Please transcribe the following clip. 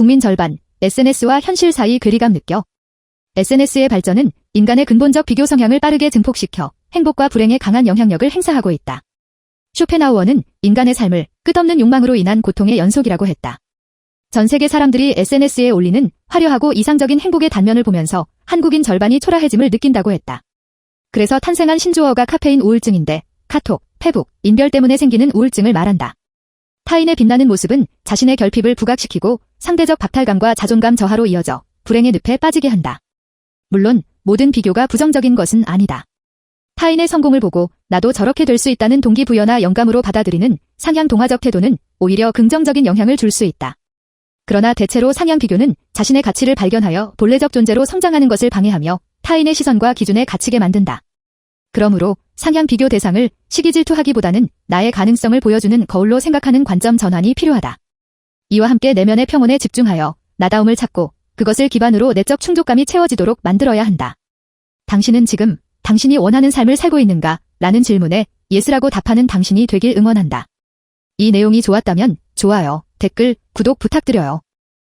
국민 절반, SNS와 현실 사이 괴리감 느껴. SNS의 발전은 인간의 근본적 비교 성향을 빠르게 증폭시켜 행복과 불행에 강한 영향력을 행사하고 있다. 쇼펜하우어는 인간의 삶을 끝없는 욕망으로 인한 고통의 연속이라고 했다. 전 세계 사람들이 SNS에 올리는 화려하고 이상적인 행복의 단면을 보면서 한국인 절반이 초라해짐을 느낀다고 했다. 그래서 탄생한 신조어가 카페인 우울증인데 카톡, 페북, 인별 때문에 생기는 우울증을 말한다. 타인의 빛나는 모습은 자신의 결핍을 부각시키고 상대적 박탈감과 자존감 저하로 이어져 불행의 늪에 빠지게 한다. 물론 모든 비교가 부정적인 것은 아니다. 타인의 성공을 보고 나도 저렇게 될 수 있다는 동기부여나 영감으로 받아들이는 상향 동화적 태도는 오히려 긍정적인 영향을 줄 수 있다. 그러나 대체로 상향 비교는 자신의 가치를 발견하여 본래적 존재로 성장하는 것을 방해하며 타인의 시선과 기준에 갇히게 만든다. 그러므로 상향 비교 대상을 시기 질투하기보다는 나의 가능성을 보여주는 거울로 생각하는 관점 전환이 필요하다. 이와 함께 내면의 평온에 집중하여 나다움을 찾고 그것을 기반으로 내적 충족감이 채워지도록 만들어야 한다. 당신은 지금 당신이 원하는 삶을 살고 있는가? 라는 질문에 예스라고 답하는 당신이 되길 응원한다. 이 내용이 좋았다면 좋아요, 댓글, 구독 부탁드려요.